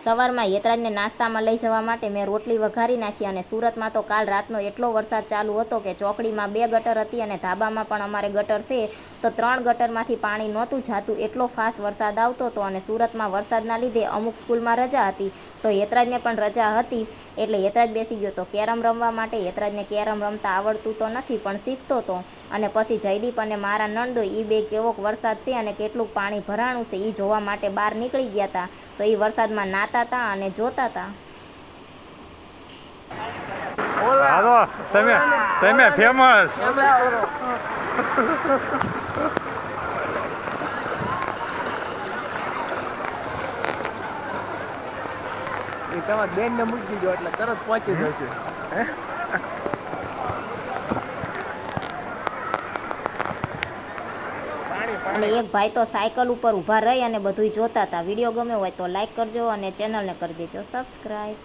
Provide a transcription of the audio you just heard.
સવારમાં યતરાજને નાસ્તામાં લઈ જવા માટે મેં રોટલી વઘારી નાખી અને સુરતમાં તો કાલ રાતનો એટલો વરસાદ ચાલુ હતો કે ચોકડીમાં બે ગટર હતી અને ધાબામાં પણ અમારે ગટર છે, તો ત્રણ ગટરમાંથી પાણી નહોતું જાતું, એટલો ફાસ્ટ વરસાદ આવતો હતો અને સુરતમાં વરસાદના લીધે અમુક સ્કૂલમાં રજા હતી, તો યતરાજને પણ રજા હતી, એટલે યતરાજ બેસી ગયો તો કેરમ રમવા માટે યતરાજને કેરમ રમતા આવડતું તો નથી પણ શીખતો હતો અને પછી જયદીપ અને મારા નંદો એ બે કેવોક વરસાદ છે અને કેટલું પાણી ભરાણું છે એ જોવા માટે બહાર નીકળી ગયા હતા તો એ વરસાદમાં નાતા હતા અને જોતા હતા હાલો તમે તમે ફેમસ એ બેન ને મૂકી દીધો એટલે તરત પહોંચી જશે. અને એક ભાઈ તો સાયકલ ઉપર ઊભા રહી અને બધુંય જોતા હતા. વીડિયો ગમ્યો હોય તો લાઈક કરજો અને ચેનલને કરી દેજો. સબસ્ક્રાઈબ